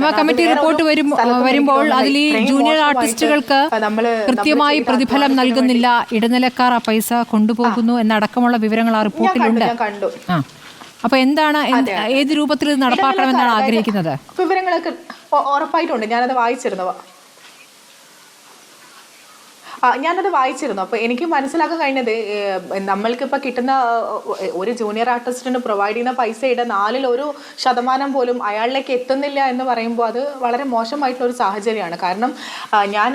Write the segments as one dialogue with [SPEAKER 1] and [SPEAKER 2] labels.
[SPEAKER 1] Hema committee report വരുമ്പോൾ അതിൽ ഈ ജൂനിയർ ആർട്ടിസ്റ്റുകൾക്ക് കൃത്യമായി പ്രതിഫലം നൽകുന്നില്ല. ഇടനിലക്കാർ ആ പൈസ കൊണ്ടുപോകുന്നു എന്നടക്കമുള്ള വിവരങ്ങൾ ആ റിപ്പോർട്ടിലുണ്ട്. അപ്പൊ എന്താണ് ഏത് രൂപത്തിൽ നടപ്പാക്കണം നടപ്പാക്കണമെന്നാണ് ആഗ്രഹിക്കുന്നത്?
[SPEAKER 2] വിവരങ്ങളൊക്കെ ഉറപ്പായിട്ടുണ്ട്. ഞാനത് വായിച്ചിരുന്നു. ആ, ഞാനത് വായിച്ചിരുന്നു. അപ്പോൾ എനിക്ക് മനസ്സിലാക്കാൻ കഴിഞ്ഞത് നമ്മൾക്ക് നമ്മൾക്കിപ്പോൾ കിട്ടുന്ന ഒരു ജൂനിയർ ആർട്ടിസ്റ്റിന് പ്രൊവൈഡ് ചെയ്യുന്ന പൈസയുടെ നാലിൽ ഒരു ശതമാനം പോലും അയാളിലേക്ക് എത്തുന്നില്ല എന്ന് പറയുമ്പോൾ അത് വളരെ മോശമായിട്ടുള്ള ഒരു സാഹചര്യമാണ്. കാരണം ഞാൻ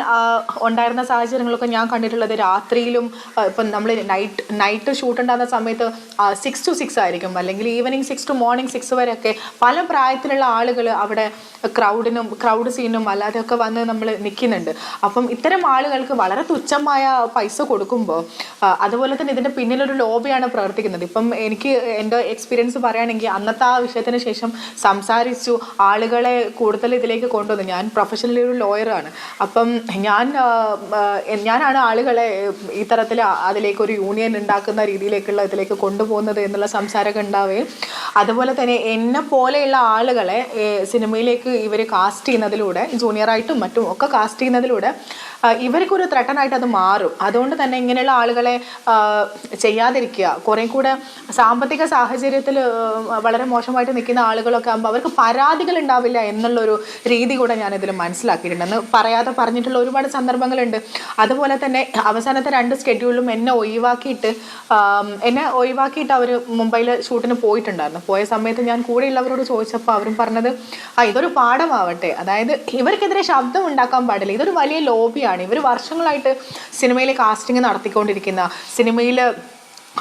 [SPEAKER 2] ഉണ്ടായിരുന്ന സാഹചര്യങ്ങളൊക്കെ ഞാൻ കണ്ടിട്ടുള്ളത് രാത്രിയിലും ഇപ്പം നമ്മൾ നൈറ്റ് നൈറ്റ് ഷൂട്ട് ഉണ്ടാകുന്ന സമയത്ത് സിക്സ് ടു സിക്സ് ആയിരിക്കും. അല്ലെങ്കിൽ evening six to morning six വരെയൊക്കെ പല പ്രായത്തിലുള്ള ആളുകൾ അവിടെ ക്രൗഡിനും ക്രൗഡ് സീനും അല്ലാതെയൊക്കെ വന്ന് നമ്മൾ നിൽക്കുന്നുണ്ട്. അപ്പം ഇത്തരം ആളുകൾക്ക് വളരെ തുച്ഛമായ പൈസ കൊടുക്കുമ്പോൾ അതുപോലെ തന്നെ ഇതിന്റെ പിന്നിലൊരു ലോബിയാണ് പ്രവർത്തിക്കുന്നത്. ഇപ്പം എനിക്ക് എന്റെ എക്സ്പീരിയൻസ് പറയുകയാണെങ്കിൽ അന്നത്തെ ആ വിഷയത്തിന് ശേഷം സംസാരിച്ചു ആളുകളെ കൂടുതൽ ഇതിലേക്ക് കൊണ്ടുവന്നു. ഞാൻ പ്രൊഫഷണലി ഒരു ലോയറാണ് അപ്പം ഞാൻ ഞാനാണ് ആളുകളെ ഈ തരത്തിൽ അതിലേക്ക് ഒരു യൂണിയൻ ഉണ്ടാക്കുന്ന രീതിയിലേക്കുള്ള ഇതിലേക്ക് കൊണ്ടുപോകുന്നത് എന്നുള്ള സംസാരമൊക്കെ ഉണ്ടാവുകയും അതുപോലെ തന്നെ എന്നെ പോലെയുള്ള ആളുകളെ സിനിമയിലേക്ക് ഇവർ കാസ്റ്റ് ചെയ്യുന്നതിലൂടെ ജൂനിയറായിട്ടും മറ്റും ഒക്കെ കാസ്റ്റ് ചെയ്യുന്നതിലൂടെ ഇവർക്കൊരു ത്രട്ടനായിട്ട് അത് മാറും. അതുകൊണ്ട് തന്നെ ഇങ്ങനെയുള്ള ആളുകളെ ചെയ്യാതിരിക്കുക. കുറേ കൂടെ സാമ്പത്തിക സാഹചര്യത്തിൽ വളരെ മോശമായിട്ട് നിൽക്കുന്ന ആളുകളൊക്കെ ആകുമ്പോൾ അവർക്ക് പരാതികൾ ഉണ്ടാവില്ല എന്നുള്ളൊരു രീതി കൂടെ ഞാൻ ഇതിൽ മനസ്സിലാക്കിയിട്ടുണ്ട്. എന്ന് പറയാതെ പറഞ്ഞിട്ടുള്ള ഒരുപാട് സന്ദർഭങ്ങളുണ്ട്. അതുപോലെ തന്നെ അവസാനത്തെ രണ്ട് സ്കെഡ്യൂളിലും എന്നെ ഒഴിവാക്കിയിട്ട് എന്നെ ഒഴിവാക്കിയിട്ട് അവർ മുംബൈയിൽ ഷൂട്ടിന് പോയിട്ടുണ്ടായിരുന്നു. പോയ സമയത്ത് ഞാൻ കൂടെയുള്ളവരോട് ചോദിച്ചപ്പോൾ അവരും പറഞ്ഞത് ആ ഇതൊരു പാഠമാവട്ടെ. അതായത് ഇവർക്കെതിരെ ശബ്ദം ഉണ്ടാക്കാൻ പാടില്ല. ഇതൊരു വലിയ ലോബിയാണ് ഇവർ വർഷങ്ങളായിട്ട് സിനിമയിൽ കാസ്റ്റിംഗ് നടത്തിക്കൊണ്ടിരിക്കുന്ന സിനിമയിൽ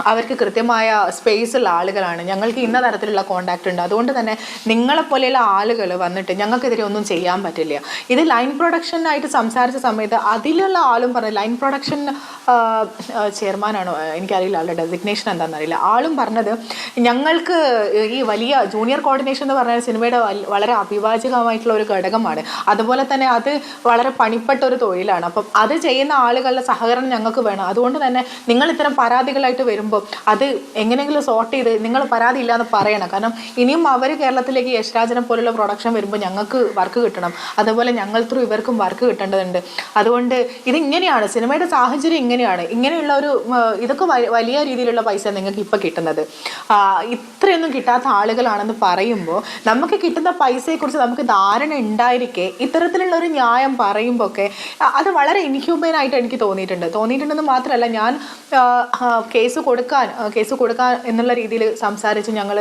[SPEAKER 2] അവർക്ക് കൃത്യമായ സ്പേസുള്ള ആളുകളാണ്. ഞങ്ങൾക്ക് ഇന്ന തരത്തിലുള്ള കോണ്ടാക്ട് ഉണ്ട്. അതുകൊണ്ട് തന്നെ നിങ്ങളെപ്പോലെയുള്ള ആളുകൾ വന്നിട്ട് ഞങ്ങൾക്കെതിരെ ഒന്നും ചെയ്യാൻ പറ്റില്ല. ഇത് ലൈൻ പ്രൊഡക്ഷനായിട്ട് സംസാരിച്ച സമയത്ത് അതിലുള്ള ആളും പറഞ്ഞു ലൈൻ പ്രൊഡക്ഷൻ ചെയർമാനാണോ എനിക്കറിയില്ല ആളുടെ ഡെസിഗ്നേഷൻ എന്താണെന്നറിയില്ല. ആളും പറഞ്ഞത് ഞങ്ങൾക്ക് ഈ വലിയ ജൂനിയർ കോർഡിനേഷൻ എന്ന് പറഞ്ഞാൽ സിനിമയുടെ വളരെ അഭിവാചകമായിട്ടുള്ള ഒരു ഘടകമാണ്. അതുപോലെ തന്നെ അത് വളരെ പണിപ്പെട്ട ഒരു തൊഴിലാണ്. അപ്പം അത് ചെയ്യുന്ന ആളുകളുടെ സഹകരണം ഞങ്ങൾക്ക് വേണം. അതുകൊണ്ട് തന്നെ നിങ്ങൾ ഇത്തരം പരാതികളായിട്ട് വരുമ്പോൾ അത് എങ്ങനെയെങ്കിലും സോർട്ട് ചെയ്ത് നിങ്ങൾ പരാതി ഇല്ലാന്ന് പറയണം. കാരണം ഇനിയും അവർ കേരളത്തിലേക്ക് യശ്രാജനെ പോലുള്ള പ്രൊഡക്ഷൻ വരുമ്പോൾ ഞങ്ങൾക്ക് വർക്ക് കിട്ടണം. അതുപോലെ ഞങ്ങൾ ത്രൂ ഇവർക്കും വർക്ക് കിട്ടേണ്ടതുണ്ട്. അതുകൊണ്ട് ഇതിങ്ങനെയാണ് സിനിമയുടെ സാഹചര്യം ഇങ്ങനെയാണ്. ഇങ്ങനെയുള്ള ഒരു ഇതൊക്കെ വലിയ രീതിയിലുള്ള പൈസ നിങ്ങൾക്ക് ഇപ്പം കിട്ടുന്നത്. ഇത്രയൊന്നും കിട്ടാത്ത ആളുകളാണെന്ന് പറയുമ്പോൾ നമുക്ക് കിട്ടുന്ന പൈസയെക്കുറിച്ച് നമുക്ക് ധാരണ ഉണ്ടായിരിക്കെ ഇത്തരത്തിലുള്ള ഒരു ന്യായം പറയുമ്പോൾ ഒക്കെ അത് വളരെ ഇൻഹ്യൂമൻ ആയിട്ട് എനിക്ക് തോന്നിയിട്ടുണ്ട്. തോന്നിയിട്ടുണ്ടെന്ന് മാത്രമല്ല ഞാൻ കേസ് കൊടുക്കാൻ കേസ് കൊടുക്കാൻ എന്നുള്ള രീതിയിൽ സംസാരിച്ച് ഞങ്ങൾ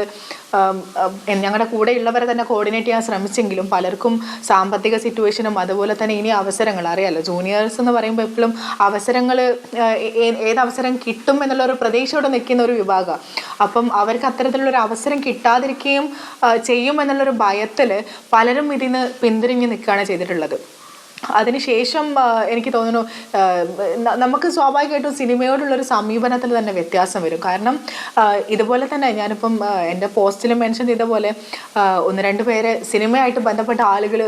[SPEAKER 2] ഞങ്ങളുടെ കൂടെയുള്ളവരെ തന്നെ കോർഡിനേറ്റ് ചെയ്യാൻ ശ്രമിച്ചെങ്കിലും പലർക്കും സാമ്പത്തിക സിറ്റുവേഷനും അതുപോലെ തന്നെ ഇനി അവസരങ്ങൾ അറിയാലോ. ജൂനിയേഴ്സ് എന്ന് പറയുമ്പോൾ എപ്പോഴും അവസരങ്ങൾ ഏതവസരം കിട്ടും എന്നുള്ള ഒരു പ്രതീക്ഷയോടെ നിൽക്കുന്ന ഒരു വിഭാഗം. അപ്പം അവർക്ക് അത്തരത്തിലുള്ളൊരു അവസരം കിട്ടാതിരിക്കുകയും ചെയ്യുമെന്നുള്ളൊരു ഭയത്തിൽ പലരും ഇതിന് പിന്തിരിഞ്ഞ് നിൽക്കുകയാണ് ചെയ്തിട്ടുള്ളത്. അതിനുശേഷം എനിക്ക് തോന്നുന്നു നമുക്ക് സ്വാഭാവികമായിട്ടും സിനിമയോടുള്ളൊരു സമീപനത്തിൽ തന്നെ വ്യത്യാസം വരും. കാരണം ഇതുപോലെ തന്നെ ഞാനിപ്പം എന്റെ പോസ്റ്റിൽ മെൻഷൻ ചെയ്ത പോലെ ഒന്ന് രണ്ട് പേരെ സിനിമയായിട്ട് ബന്ധപ്പെട്ട ആളുകൾ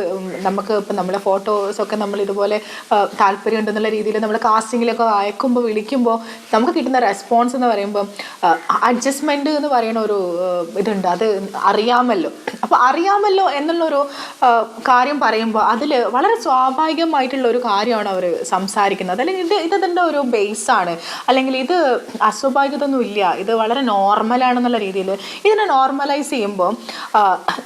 [SPEAKER 2] നമുക്ക് ഇപ്പം നമ്മളെ ഫോട്ടോസൊക്കെ നമ്മൾ ഇതുപോലെ താല്പര്യം ഉണ്ടെന്നുള്ള രീതിയിൽ നമ്മൾ കാസ്റ്റിങ്ങിലൊക്കെ അയക്കുമ്പോൾ വിളിക്കുമ്പോൾ നമുക്ക് കിട്ടുന്ന റെസ്പോൺസ് എന്ന് പറയുമ്പോൾ അഡ്ജസ്റ്റ്മെന്റ് എന്ന് പറയുന്ന ഒരു ഇതുണ്ട്. അത് അറിയാമല്ലോ. അപ്പോൾ അറിയാമല്ലോ എന്നുള്ളൊരു കാര്യം പറയുമ്പോൾ അതിൽ വളരെ സ്വാഭാവികമായിട്ടുള്ള ഒരു കാര്യമാണ് അവർ സംസാരിക്കുന്നത്. അല്ലെങ്കിൽ ഇത് ഇത് ഇതിന്റെ ഒരു ബേസാണ് അല്ലെങ്കിൽ ഇത് അസ്വാഭാവികതൊന്നും ഇല്ല ഇത് വളരെ നോർമലാണെന്നുള്ള രീതിയിൽ ഇതിനെ നോർമലൈസ് ചെയ്യുമ്പോൾ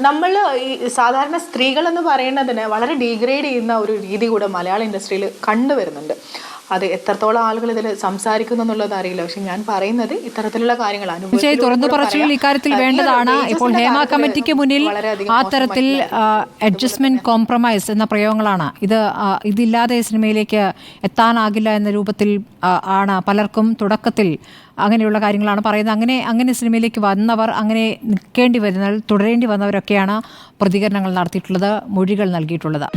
[SPEAKER 2] നമ്മൾ ഈ സാധാരണ സ്ത്രീകളെന്ന് പറയുന്നതിനെ വളരെ ഡീഗ്രേഡ് ചെയ്യുന്ന ഒരു രീതി കൂടെ മലയാള ഇൻഡസ്ട്രിയിൽ കണ്ടുവരുന്നുണ്ട്. അത് എത്രത്തോളം ആളുകൾ ഇതിൽ സംസാരിക്കുന്നു എന്നുള്ളത് അറിയില്ല. പക്ഷെ ഞാൻ പറയുന്നത് ഇത്തരത്തിലുള്ള കാര്യങ്ങൾ
[SPEAKER 1] പക്ഷേ തുറന്നു പറച്ചിലുകൾ ഇക്കാര്യത്തിൽ വേണ്ടതാണ്. ഇപ്പോൾ ഹേമ കമ്മിറ്റിക്ക് മുന്നിൽ ആ തരത്തിൽ അഡ്ജസ്റ്റ്മെന്റ് കോംപ്രമൈസ് എന്ന പ്രയോഗങ്ങളാണ്. ഇത് ഇതില്ലാതെ സിനിമയിലേക്ക് എത്താനാകില്ല എന്ന രൂപത്തിൽ ആണ് പലർക്കും തുടക്കത്തിൽ അങ്ങനെയുള്ള കാര്യങ്ങളാണ് പറയുന്നത്. അങ്ങനെ അങ്ങനെ സിനിമയിലേക്ക് വന്നവർ അങ്ങനെ നിൽക്കേണ്ടി വരുന്ന തുടരേണ്ടി വന്നവരൊക്കെയാണ് പ്രതികരണങ്ങൾ നടത്തിയിട്ടുള്ളത് മൊഴികൾ നൽകിയിട്ടുള്ളത്.